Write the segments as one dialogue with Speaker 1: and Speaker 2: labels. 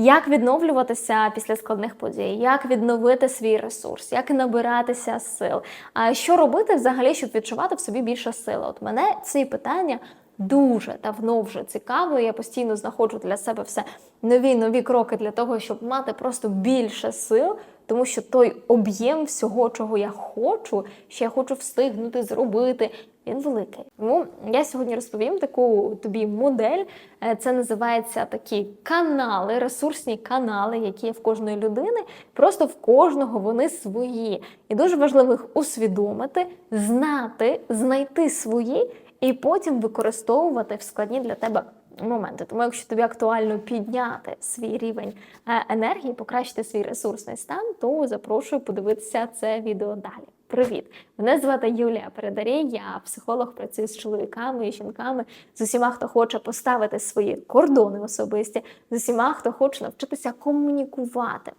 Speaker 1: Як відновлюватися після складних подій, як відновити свій ресурс, як набиратися сил, а що робити взагалі, щоб відчувати в собі більше сили? От мене ці питання дуже давно вже цікаво. Я постійно знаходжу для себе все нові нові кроки для того, щоб мати просто більше сил. Тому що той об'єм всього, чого я хочу, що я хочу встигнути зробити, він великий. Тому я сьогодні розповім таку тобі модель. Е, Це називається такі канали, ресурсні канали, які є в кожної людини. Просто в кожного вони свої. І дуже важливо їх усвідомити, знати, знайти свої і потім використовувати в складні для тебе моменти. Тому, якщо тобі актуально підняти свій рівень е, енергії, покращити свій ресурсний стан, то запрошую подивитися це відео далі. Привіт! Мене звати Юлія Передарій, я психолог, працюю з чоловіками і жінками, з усіма, хто хоче поставити свої кордони особисті, з усіма, хто хоче навчитися комунікувати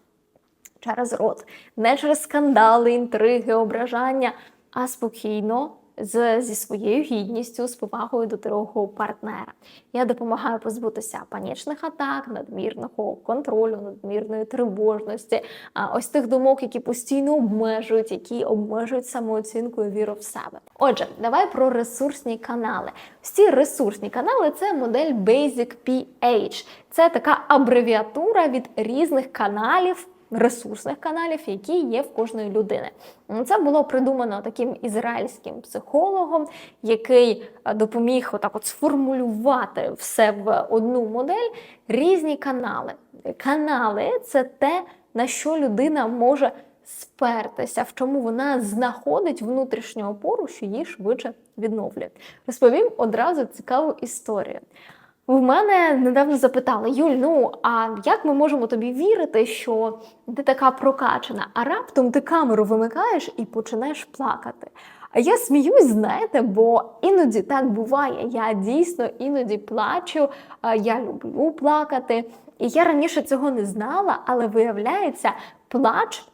Speaker 1: через рот, не через скандали, інтриги, ображання, а спокійно. З, зі своєю гідністю, з повагою до другого партнера. Я допомагаю позбутися панічних атак, надмірного контролю, надмірної тривожності, а ось тих думок, які постійно обмежують, які обмежують самооцінку і віру в себе. Отже, давай про ресурсні канали. Всі ресурсні канали це модель Basic PH. Це така абревіатура від різних каналів ресурсних каналів, які є в кожної людини. Це було придумано таким ізраїльським психологом, який е, допоміг отак от сформулювати все в одну модель різні канали. Канали це те, на що людина може спертися, в чому вона знаходить внутрішню опору, що її швидше відновлює. Розповім одразу цікаву історію. В мене недавно запитали, Юль, ну а як ми можемо тобі вірити, що ти така прокачана, а раптом ти камеру вимикаєш і починаєш плакати? А я сміюсь, знаєте, бо іноді так буває. Я дійсно іноді плачу, я люблю плакати. І я раніше цього не знала, але виявляється, плач.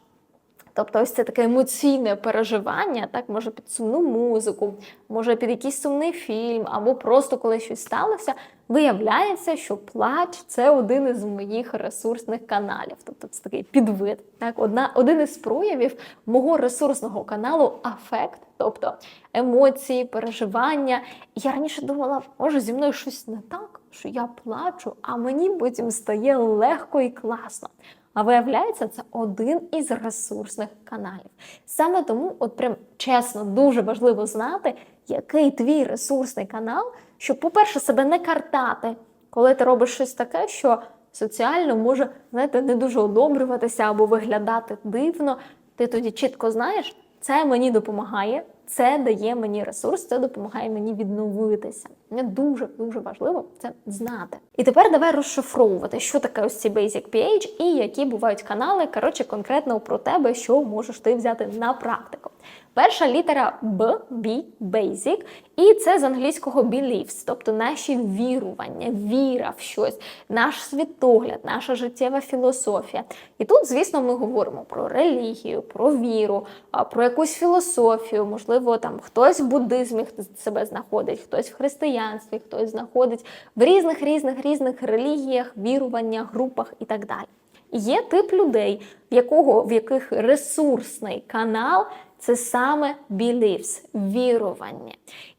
Speaker 1: Тобто, ось це таке емоційне переживання, так може під сумну музику, може під якийсь сумний фільм, або просто коли щось сталося. Виявляється, що плач це один із моїх ресурсних каналів. Тобто це такий підвид. Так, одна, один із проявів мого ресурсного каналу афект, тобто емоції, переживання. Я раніше думала, може зі мною щось не так, що я плачу, а мені потім стає легко і класно. А виявляється, це один із ресурсних каналів. Саме тому, от прям чесно, дуже важливо знати, який твій ресурсний канал, щоб, по-перше, себе не картати, коли ти робиш щось таке, що соціально може знаєте, не дуже одобрюватися або виглядати дивно. Ти тоді чітко знаєш, це мені допомагає, це дає мені ресурс, це допомагає мені відновитися. Мені дуже дуже важливо це знати. І тепер давай розшифровувати, що таке ось ці Basic PH і які бувають канали. Коротше, конкретно про тебе, що можеш ти взяти на практику. Перша літера Б, B, Basic, і це з англійського beliefs, тобто наші вірування, віра в щось, наш світогляд, наша життєва філософія. І тут, звісно, ми говоримо про релігію, про віру, про якусь філософію. Можливо, там хтось в буддизмі себе знаходить, хтось в християнстві, хтось знаходить в різних різних різних релігіях, віруваннях, групах і так далі. Є тип людей, в якого в яких ресурсний канал це саме beliefs, вірування.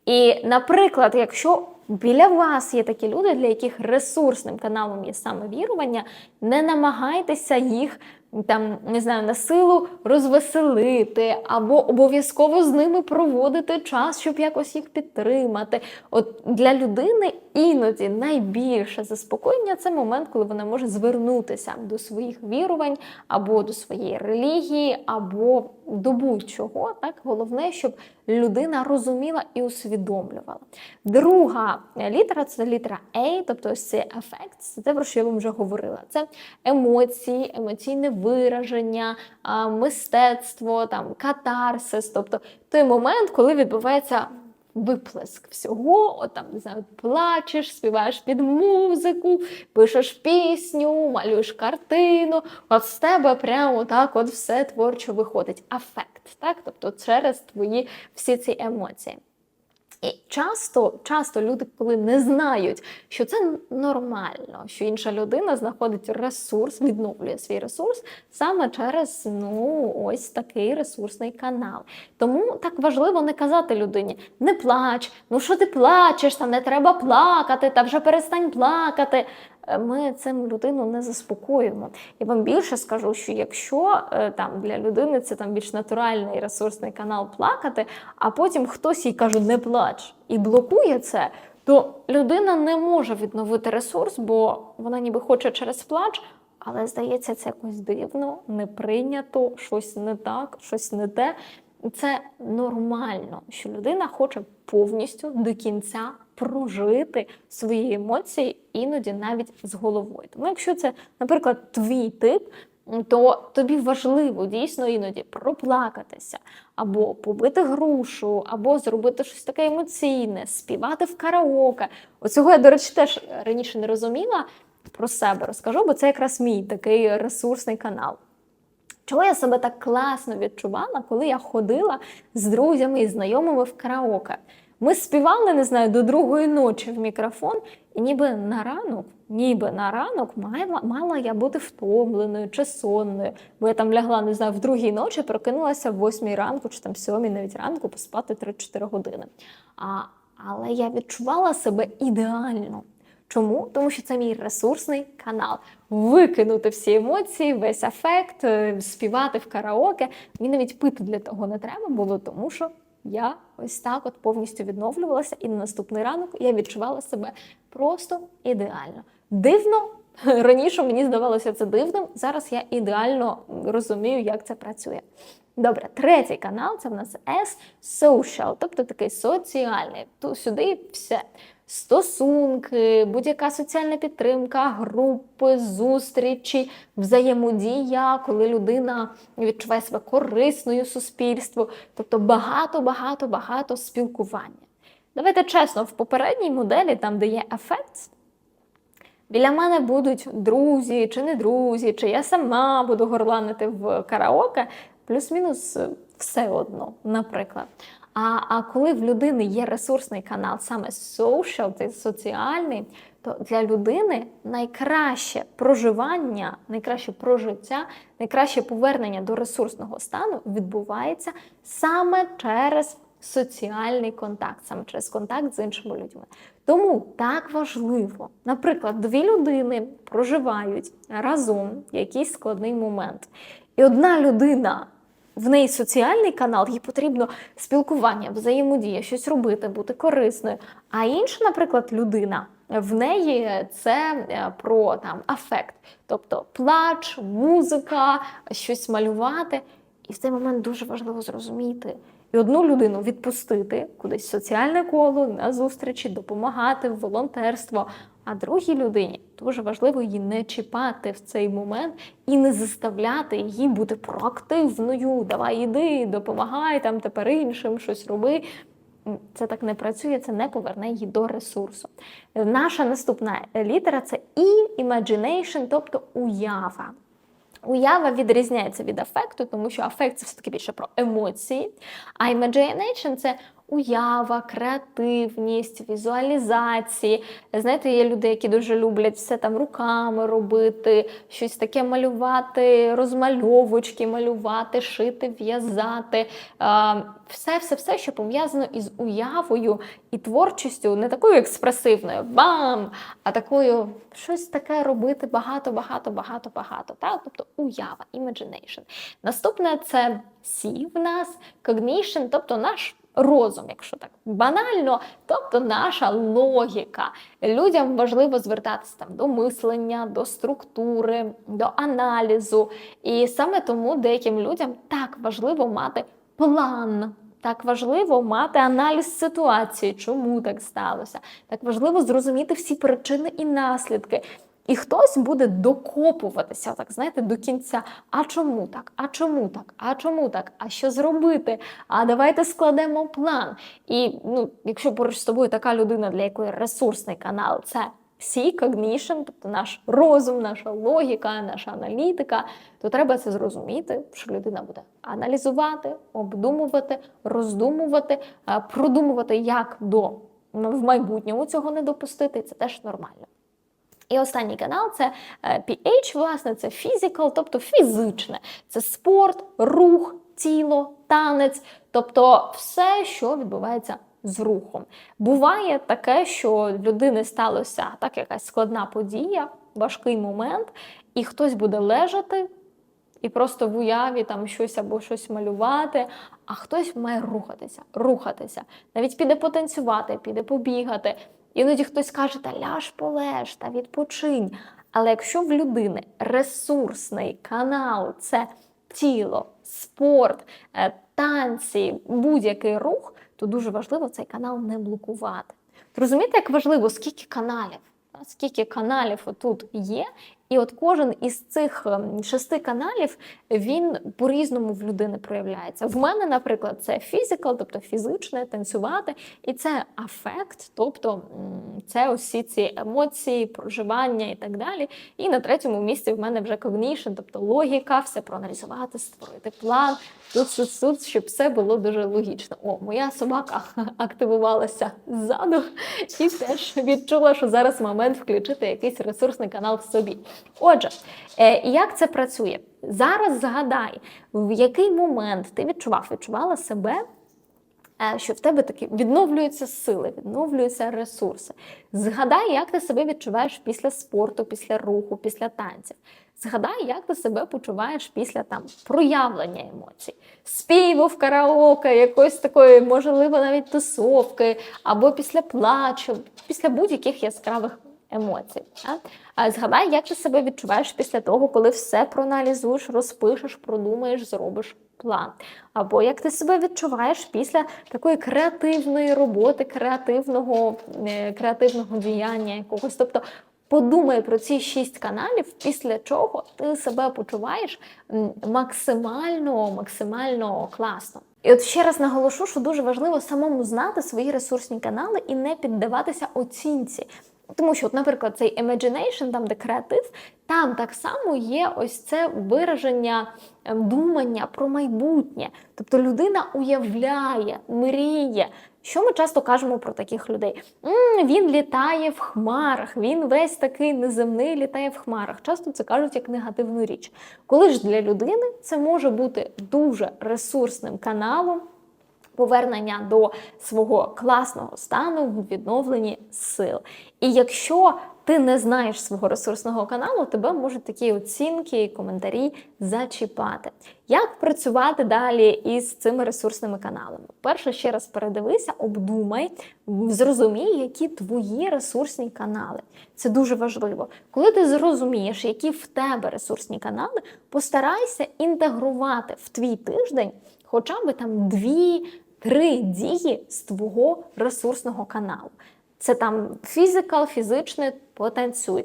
Speaker 1: І, наприклад, якщо біля вас є такі люди, для яких ресурсним каналом є саме вірування, не намагайтеся їх там не знаю, на силу розвеселити, або обов'язково з ними проводити час, щоб якось їх підтримати. От для людини іноді найбільше заспокоєння це момент, коли вона може звернутися до своїх вірувань, або до своєї релігії, або до будь-чого. Так головне, щоб людина розуміла і усвідомлювала. Друга літера це літера A, тобто ось це ефект, це те, про що я вам вже говорила. Це емоції, емоційне вираження, мистецтво, там катарсис, тобто той момент, коли відбувається. Виплеск всього, от там не знаю, плачеш, співаєш під музику, пишеш пісню, малюєш картину. От з тебе прямо так от все творчо виходить. Афект, так? Тобто через твої всі ці емоції. І часто, часто люди, коли не знають, що це нормально, що інша людина знаходить ресурс, відновлює свій ресурс саме через ну ось такий ресурсний канал. Тому так важливо не казати людині: не плач, ну що ти плачеш, там не треба плакати, та вже перестань плакати. Ми цим людину не заспокоюємо. Я вам більше скажу, що якщо е, там для людини це там більш натуральний ресурсний канал плакати, а потім хтось їй каже не плач і блокує це, то людина не може відновити ресурс, бо вона ніби хоче через плач, але здається, це якось дивно, не прийнято, щось не так, щось не те. Це нормально, що людина хоче повністю до кінця прожити свої емоції, іноді навіть з головою. Тому, якщо це, наприклад, твій тип, то тобі важливо дійсно іноді проплакатися, або побити грушу, або зробити щось таке емоційне, співати в караоке. Оцього я, до речі, теж раніше не розуміла про себе розкажу, бо це якраз мій такий ресурсний канал. Чого я себе так класно відчувала, коли я ходила з друзями і знайомими в караоке? Ми співали, не знаю, до другої ночі в мікрофон, і ніби на ранок, ніби на ранок мала, мала я бути втомленою чи сонною, бо я там лягла, не знаю, в другій ночі, прокинулася в восьмій ранку чи там сьомій навіть ранку поспати 3-4 години. А, але я відчувала себе ідеально. Чому? Тому що це мій ресурсний канал. Викинути всі емоції, весь афект, е, співати в караоке. Мені навіть пити для того не треба було, тому що я ось так от повністю відновлювалася, і на наступний ранок я відчувала себе просто ідеально. Дивно. Раніше мені здавалося це дивним. Зараз я ідеально розумію, як це працює. Добре, третій канал це в нас S-Social, тобто такий соціальний. Тут сюди все. Стосунки, будь-яка соціальна підтримка, групи, зустрічі, взаємодія, коли людина відчуває себе корисною суспільству, тобто багато, багато, багато спілкування. Давайте чесно, в попередній моделі, там, де є ефект, біля мене будуть друзі чи не друзі, чи я сама буду горланити в караоке, плюс-мінус все одно, наприклад. А, а коли в людини є ресурсний канал, саме social, соціальний, то для людини найкраще проживання, найкраще прожиття, найкраще повернення до ресурсного стану відбувається саме через соціальний контакт, саме через контакт з іншими людьми. Тому так важливо, наприклад, дві людини проживають разом якийсь складний момент, і одна людина в неї соціальний канал, їй потрібно спілкування, взаємодія, щось робити, бути корисною. А інша, наприклад, людина. В неї це е, про там афект, тобто плач, музика, щось малювати. І в цей момент дуже важливо зрозуміти і одну людину відпустити кудись в соціальне коло, на зустрічі, допомагати в волонтерство. А другій людині дуже важливо її не чіпати в цей момент і не заставляти її бути проактивною. Давай іди, допомагай там тепер іншим щось роби. Це так не працює, це не поверне її до ресурсу. Наша наступна літера це і imagination, тобто уява. Уява відрізняється від афекту, тому що афект це все-таки більше про емоції, а imagination – це уява, креативність, візуалізації. Знаєте, є люди, які дуже люблять все там руками робити, щось таке малювати, розмальовочки малювати, шити, в'язати. Все-все-все, що пов'язано із уявою і творчістю, не такою експресивною, бам! А такою щось таке робити багато, багато, багато, багато. Так? Тобто уява, imagination. Наступне це C в нас, cognition, тобто наш розум, якщо так банально, тобто наша логіка. Людям важливо звертатися там до мислення, до структури, до аналізу. І саме тому деяким людям так важливо мати план. Так важливо мати аналіз ситуації, чому так сталося. Так важливо зрозуміти всі причини і наслідки. І хтось буде докопуватися, так знаєте, до кінця. А чому так? А чому так? А чому так? А що зробити? А давайте складемо план. І ну, якщо поруч з тобою така людина, для якої ресурсний канал це всі cognition, тобто наш розум, наша логіка, наша аналітика, то треба це зрозуміти, що людина буде аналізувати, обдумувати, роздумувати, е, продумувати, як до в майбутньому цього не допустити. Це теж нормально. І останній канал це е, PH, власне, це physical, тобто фізичне. Це спорт, рух, тіло, танець, тобто все, що відбувається з рухом. Буває таке, що людини сталося так якась складна подія, важкий момент, і хтось буде лежати. І просто в уяві там щось або щось малювати, а хтось має рухатися, рухатися. Навіть піде потанцювати, піде побігати. Іноді хтось каже, та ляж полеж, та відпочинь. Але якщо в людини ресурсний канал це тіло, спорт, е, танці, будь-який рух, то дуже важливо цей канал не блокувати. Розумієте, як важливо, скільки каналів? Скільки каналів отут є, і от кожен із цих ем, шести каналів він по-різному в людини проявляється. В мене, наприклад, це фізикал, тобто фізичне, танцювати, і це афект, тобто це усі ці емоції, проживання і так далі. І на третьому місці в мене вже cognition, тобто логіка, все проаналізувати, створити план, тут, тут, щоб все було дуже логічно. О, моя собака активувалася ззаду і теж відчула, що зараз момент включити якийсь ресурсний канал в собі. Отже, е, як це працює? Зараз згадай, в який момент ти відчував, відчувала себе, е, що в тебе такі відновлюються сили, відновлюються ресурси. Згадай, як ти себе відчуваєш після спорту, після руху, після танців. Згадай, як ти себе почуваєш після там проявлення емоцій, співу в караоке, якоїсь такої, можливо, навіть тусовки, або після плачу, після будь-яких яскравих емоцій. А згадай, як ти себе відчуваєш після того, коли все проаналізуєш, розпишеш, продумаєш, зробиш план. Або як ти себе відчуваєш після такої креативної роботи, креативного, е, креативного діяння якогось. Тобто Подумай про ці шість каналів, після чого ти себе почуваєш максимально, максимально класно. І от ще раз наголошу, що дуже важливо самому знати свої ресурсні канали і не піддаватися оцінці. Тому що, от, наприклад, цей imagination, там де креатив, там так само є ось це вираження ем, думання про майбутнє. Тобто людина уявляє, мріє. Що ми часто кажемо про таких людей? М, він літає в хмарах, він весь такий неземний літає в хмарах. Часто це кажуть як негативну річ. Коли ж для людини це може бути дуже ресурсним каналом повернення до свого класного стану в відновленні сил. І якщо ти не знаєш свого ресурсного каналу, тебе можуть такі оцінки і коментарі зачіпати. Як працювати далі із цими ресурсними каналами? Перше, ще раз передивися, обдумай, зрозумій, які твої ресурсні канали. Це дуже важливо. Коли ти зрозумієш, які в тебе ресурсні канали, постарайся інтегрувати в твій тиждень хоча б там дві три дії з твого ресурсного каналу. Це там фізикал, фізичне, потанцюй,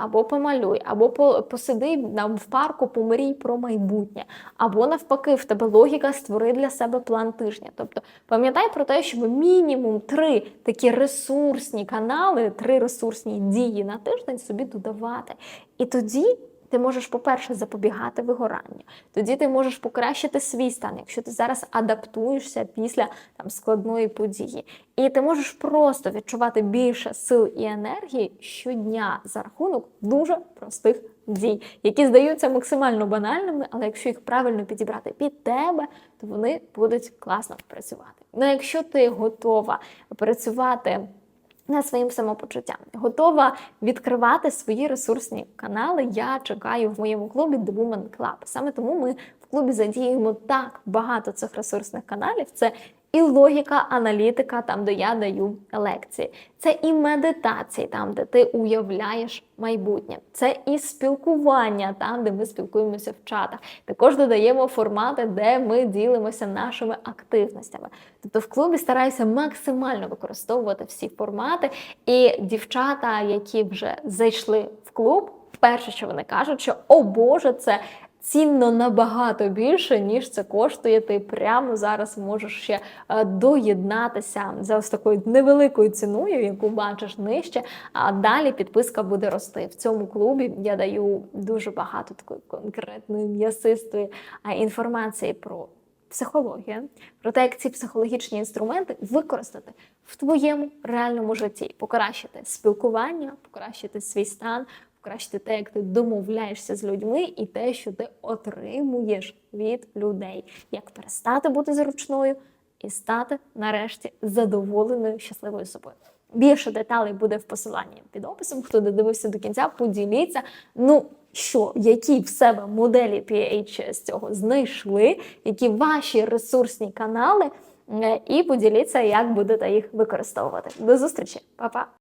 Speaker 1: або помалюй, або посиди в парку, помрій про майбутнє, або навпаки, в тебе логіка створи для себе план тижня. Тобто пам'ятай про те, щоб мінімум три такі ресурсні канали, три ресурсні дії на тиждень собі додавати. І тоді ти можеш, по-перше, запобігати вигоранню. Тоді ти можеш покращити свій стан, якщо ти зараз адаптуєшся після там складної події. І ти можеш просто відчувати більше сил і енергії щодня за рахунок дуже простих дій, які здаються максимально банальними, але якщо їх правильно підібрати під тебе, то вони будуть класно працювати. Ну, якщо ти готова працювати над своїм самопочуттям. Готова відкривати свої ресурсні канали. Я чекаю в моєму клубі The Woman Club. Саме тому ми в клубі задіємо так багато цих ресурсних каналів. Це і логіка, аналітика, там, де я даю лекції. Це і медитації, там, де ти уявляєш майбутнє. Це і спілкування, там, де ми спілкуємося в чатах. Також додаємо формати, де ми ділимося нашими активностями. Тобто в клубі стараюся максимально використовувати всі формати. І дівчата, які вже зайшли в клуб, перше, що вони кажуть, що о Боже, це цінно набагато більше, ніж це коштує. Ти прямо зараз можеш ще е, доєднатися за ось такою невеликою ціною, яку бачиш нижче. А далі підписка буде рости. В цьому клубі я даю дуже багато такої конкретної м'ясистої інформації про психологію, про те, як ці психологічні інструменти використати в твоєму реальному житті, покращити спілкування, покращити свій стан, покращити те, як ти домовляєшся з людьми, і те, що ти отримуєш від людей, як перестати бути зручною і стати нарешті задоволеною, щасливою собою. Більше деталей буде в посиланні під описом. Хто додивився до кінця, поділіться. Ну що, які в себе моделі PH з цього знайшли, які ваші ресурсні канали, е, і поділіться, як будете їх використовувати. До зустрічі, Па-па!